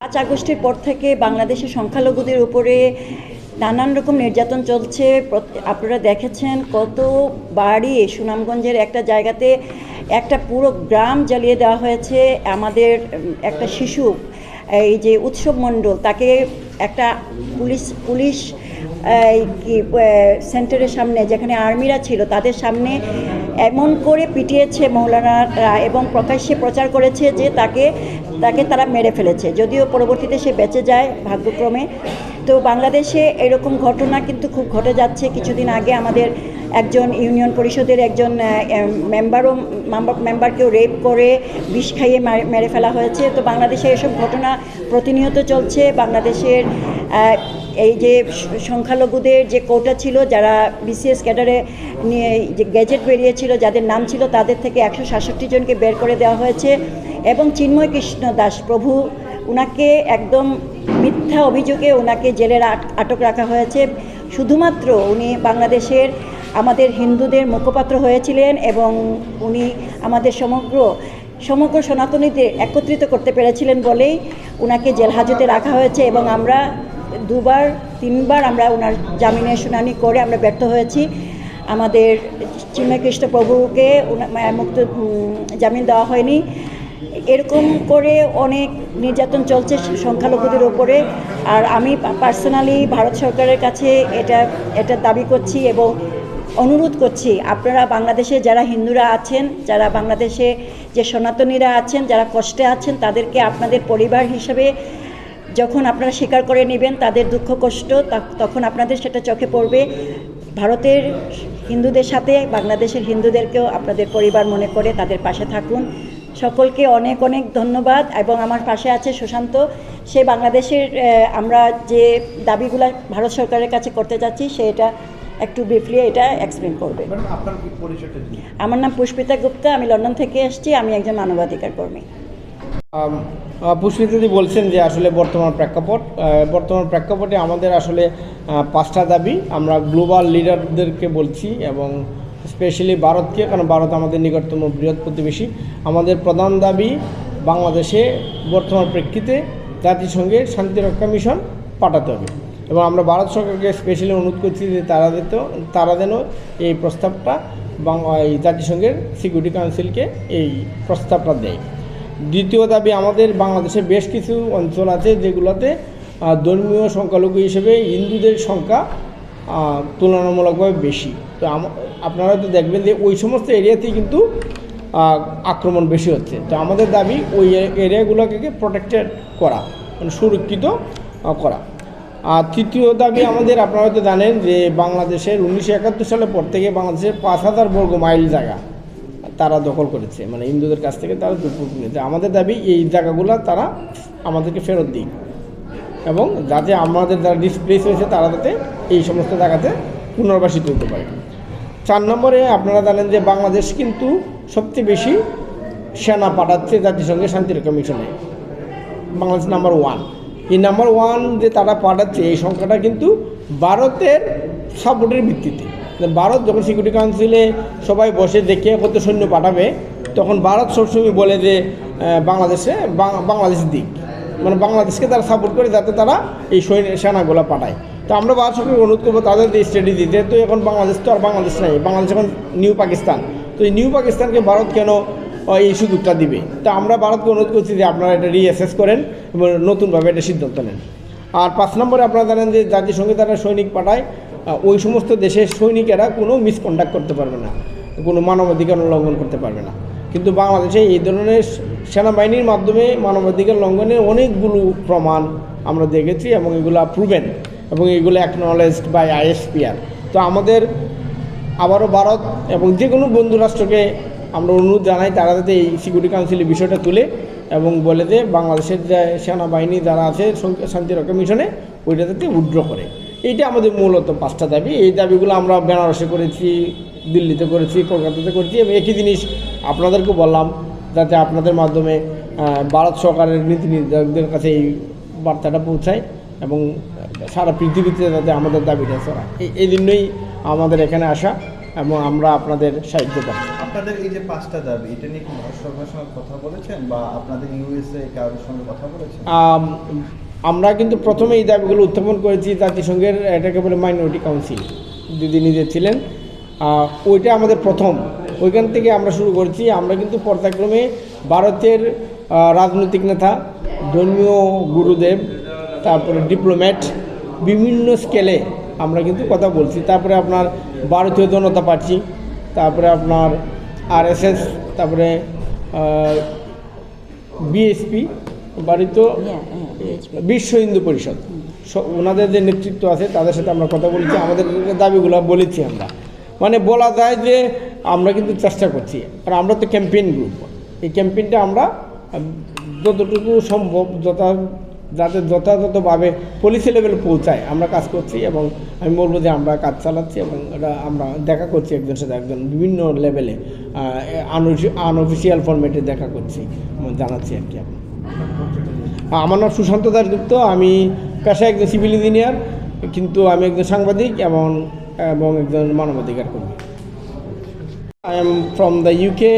পাঁচ আগস্টের পর থেকে বাংলাদেশের সংখ্যালঘুদের উপরে নানান রকম নির্যাতন চলছে। আপনারা দেখেছেন কত বাড়ি সুনামগঞ্জের একটা জায়গাতে একটা পুরো গ্রাম জ্বালিয়ে দেওয়া হয়েছে। আমাদের একটা শিশু, এই যে উৎসব মণ্ডল, তাকে একটা পুলিশ পুলিশ কি সেন্টারের সামনে যেখানে আর্মিরা ছিল, তাদের সামনে এমন করে পিটিয়েছে মৌলানারা এবং প্রকাশ্যে প্রচার করেছে যে তাকে তাকে তারা মেরে ফেলেছে। যদিও পরবর্তীতে সে বেঁচে যায় ভাগ্যক্রমে। তো বাংলাদেশে এরকম ঘটনা কিন্তু খুব ঘটে যাচ্ছে। কিছুদিন আগে আমাদের একজন ইউনিয়ন পরিষদের একজন মেম্বারও মেম্বারকেও রেপ করে, বিষ খাইয়ে মেরে ফেলা হয়েছে। তো বাংলাদেশে এসব ঘটনা প্রতিনিয়ত চলছে। বাংলাদেশের এই যে সংখ্যালঘুদের যে কোটা ছিল, যারা বিসিএস ক্যাডারে নিয়ে যে গ্যাজেট বেরিয়েছিল, যাদের নাম ছিল তাদের থেকে একশো সাতষট্টি জনকে বের করে দেওয়া হয়েছে। এবং চিন্ময় কৃষ্ণ দাস প্রভু ওনাকে একদম মিথ্যা অভিযোগে ওনাকে জেলের আট- আটক রাখা হয়েছে। শুধুমাত্র উনি বাংলাদেশের, আমাদের হিন্দুদের মুখপাত্র হয়েছিলেন এবং উনি আমাদের সমগ্র সমগ্র সনাতনীদের একত্রিত করতে পেরেছিলেন বলেই ওনাকে জেল হাজতে রাখা হয়েছে এবং আমরা দুবার, তিনবার আমরা ওনার জামিনের শুনানি করে আমরা ব্যর্থ হয়েছি। আমাদের চিন্ময় কৃষ্ণ প্রভুকে মুক্ত জামিন দেওয়া হয়নি। এরকম করে অনেক নির্যাতন চলছে সংখ্যালঘুদের ওপরে আর আমি পার্সোনালি ভারত সরকারের কাছে এটা এটা দাবি করছি এবং অনুরোধ করছি, আপনারা বাংলাদেশে যারা হিন্দুরা আছেন, যারা বাংলাদেশে যে সনাতনীরা আছেন, যারা কষ্টে আছেন, তাদেরকে আপনাদের পরিবার হিসেবে যখন আপনারা স্বীকার করে নেবেন তাদের দুঃখ কষ্ট তখন আপনাদের সেটা চোখে পড়বে। ভারতের হিন্দুদের সাথে বাংলাদেশের হিন্দুদেরকেও আপনাদের পরিবার মনে করে তাদের পাশে থাকুন। সকলকে অনেক অনেক ধন্যবাদ এবং আমার পাশে আছে সুশান্ত। সে বাংলাদেশের আমরা যে দাবিগুলো ভারত সরকারের কাছে করতে যাচ্ছি সে এটা একটু ব্রিফলি এটা এক্সপ্লেন করবে। আমার নাম পুষ্পিতা গুপ্তা আমি লন্ডন থেকে এসেছি আমি একজন মানবাধিকার কর্মী। পুষ্পিতাদি বলছেন যে আসলে বর্তমান প্রেক্ষাপট বর্তমান প্রেক্ষাপটে আমাদের আসলে পাঁচটা দাবি আমরা গ্লোবাল লিডারদেরকে বলছি এবং স্পেশালি ভারতকে, কারণ ভারত আমাদের নিকটতম বৃহৎ প্রতিবেশী। আমাদের প্রধান দাবি বাংলাদেশে বর্তমান প্রেক্ষিতে জাতিসংঘের শান্তিরক্ষা মিশন পাঠাতে হবে। এবং আমরা ভারত সরকারকে স্পেশালি অনুরোধ করছি যে তারা দিত তারা যেন এই প্রস্তাবটা বাংলা জাতিসংঘের সিকিউরিটি কাউন্সিলকে এই প্রস্তাবটা দেয়। দ্বিতীয় দাবি, আমাদের বাংলাদেশে বেশ কিছু অঞ্চল আছে যেগুলোতে ধর্মীয় সংখ্যালঘু হিসেবে হিন্দুদের সংখ্যা তুলনামূলকভাবে বেশি। তো আপনারা তো দেখবেন যে ওই সমস্ত এরিয়াতেই কিন্তু আক্রমণ বেশি হচ্ছে। তো আমাদের দাবি ওই এরিয়াগুলোকে প্রোটেক্টেড করা মানে সুরক্ষিত করা। আর তৃতীয় দাবি আমাদের, আপনারা হয়তো জানেন যে বাংলাদেশের উনিশশো একাত্তর সালের পর থেকে বাংলাদেশের পাঁচ হাজার বর্গ মাইল জায়গা। তারা দখল করেছে। মানে হিন্দুদের কাছ থেকে তারা দুপুর নিয়েছে। আমাদের দাবি এই জায়গাগুলো তারা আমাদেরকে ফেরত দিক। এবং যাতে আমাদের যারা ডিসপ্লেস হয়েছে তারা যাতে এই সমস্ত জায়গাতে পুনর্বাসিত হতে পারে। চার নম্বরে আপনারা জানেন যে বাংলাদেশ কিন্তু সবচেয়ে বেশি সেনা পাঠাচ্ছে জাতিসংঘের শান্তিরক্ষা মিশনে। Bangladesh number one. এই নাম্বার ওয়ান যে তারা পাঠাচ্ছে, এই সংখ্যাটা কিন্তু ভারতের সাপোর্টের ভিত্তিতে। ভারত যখন সিকিউরিটি কাউন্সিলে সবাই বসে দেখে কত সৈন্য পাঠাবে, তখন ভারত সবসময় বলে যে বাংলাদেশে বাংলাদেশ দিক। মানে বাংলাদেশকে তারা সাপোর্ট করে যাতে তারা এই সৈন্য, সেনাগুলো পাঠায়। তো আমরা ভারত সরকারকে অনুরোধ করব তাদের যে স্ট্র্যাটেজি যেহেতু এখন বাংলাদেশ তো আর বাংলাদেশ নাই, বাংলাদেশ এখন নিউ পাকিস্তান তো এই নিউ পাকিস্তানকে ভারত কেন এই সুযোগটা দিবে? তা আমরা ভারতকে অনুরোধ করছি যে আপনারা এটা রিঅ্যাসেস করেন এবং নতুনভাবে এটা সিদ্ধান্ত নেন। আর পাঁচ নম্বরে আপনারা জানেন যে জাতিসংঘে তারা সৈনিক পাঠায় ওই সমস্ত দেশের সৈনিকেরা কোনো মিসকন্ডাক্ট করতে পারবে না, কোনো মানবাধিকার লঙ্ঘন করতে পারবে না। কিন্তু বাংলাদেশে এই ধরনের সেনাবাহিনীর মাধ্যমে মানবাধিকার লঙ্ঘনের অনেকগুলো প্রমাণ আমরা দেখেছি এবং এগুলো প্রুভেন এবং এগুলো অ্যাকনলেজড বাই আইএসপিআর তো আমাদের আবারও ভারত এবং যে কোনো বন্ধু রাষ্ট্রকে আমরা অনুরোধ জানাই তারা যাতে এই সিকিউরিটি কাউন্সিলের বিষয়টা তুলে এবং বলে যে বাংলাদেশের যে সেনাবাহিনী যারা আছে শান্তিরক্ষা মিশনে ওইটা যাতে উড্র করে। এইটা আমাদের মূলত পাঁচটা দাবি। এই দাবিগুলো আমরা বেনারসে করেছি দিল্লিতে করেছি কলকাতাতে করেছি এবং একই জিনিস আপনাদেরকে বললাম যাতে আপনাদের মাধ্যমে ভারত সরকারের নীতি নির্ধারকদের কাছে এই বার্তাটা পৌঁছায় এবং সারা পৃথিবীতে যাতে আমাদের দাবিটা ছড়ায়। এই জন্যই আমাদের এখানে আসা এবং আমরা আপনাদের সাহায্য পাচ্ছি আপনাদের এই যে পাঁচটা দাবি এটা নিয়ে কি ভারত সরকারের সঙ্গে কথা বলেছেন বা আপনাদের ইউএসএ কারোর সঙ্গে কথা বলেছেন? আমরা কিন্তু প্রথমে এই দাবিগুলো উত্থাপন করেছি জাতিসংঘের, এটাকে বলে মাইনরিটি কাউন্সিল দিদি নিজে ছিলেন। ওইটা আমাদের প্রথম। ওইখান থেকে আমরা শুরু করেছি। আমরা কিন্তু পর্যায়ক্রমে ভারতের রাজনৈতিক নেতা, ধর্মীয় গুরুদেব, তারপরে ডিপ্লোম্যাট বিভিন্ন স্কেলে আমরা কিন্তু কথা বলছি। তারপরে আপনার ভারতীয় জনতা পার্টি, তারপরে আপনার আরএসএস তারপরে বিএসপি হ্যাঁ, হ্যাঁ, বিশ্ব হিন্দু পরিষদ। ওনাদের যে নেতৃত্ব আছে তাদের সাথে আমরা কথা বলেছি আমাদের দাবিগুলো বলেছি আমরা। মানে বলা যায় যে আমরা কিন্তু চেষ্টা করছি আর আমরা তো ক্যাম্পেইন গ্রুপ। এই ক্যাম্পেইনটা আমরা যতটুকু সম্ভব যথা যাতে যথাযথভাবে পলিসি লেভেল পৌঁছায় আমরা কাজ করছি এবং আমি বলব যে আমরা কাজ চালাচ্ছি এবং এটা আমরা দেখা করছি একজনের সাথে একজন বিভিন্ন লেভেলে আনঅফিসিয়াল ফরম্যাটে দেখা করছি জানাচ্ছি আর কি। আপনি আমার নাম সুশান্ত দাসগুপ্ত আমি পেশায় একজন সিভিল ইঞ্জিনিয়ার, কিন্তু আমি একজন সাংবাদিক এবং এবং একজন মানবাধিকার কর্মী। I am from the UK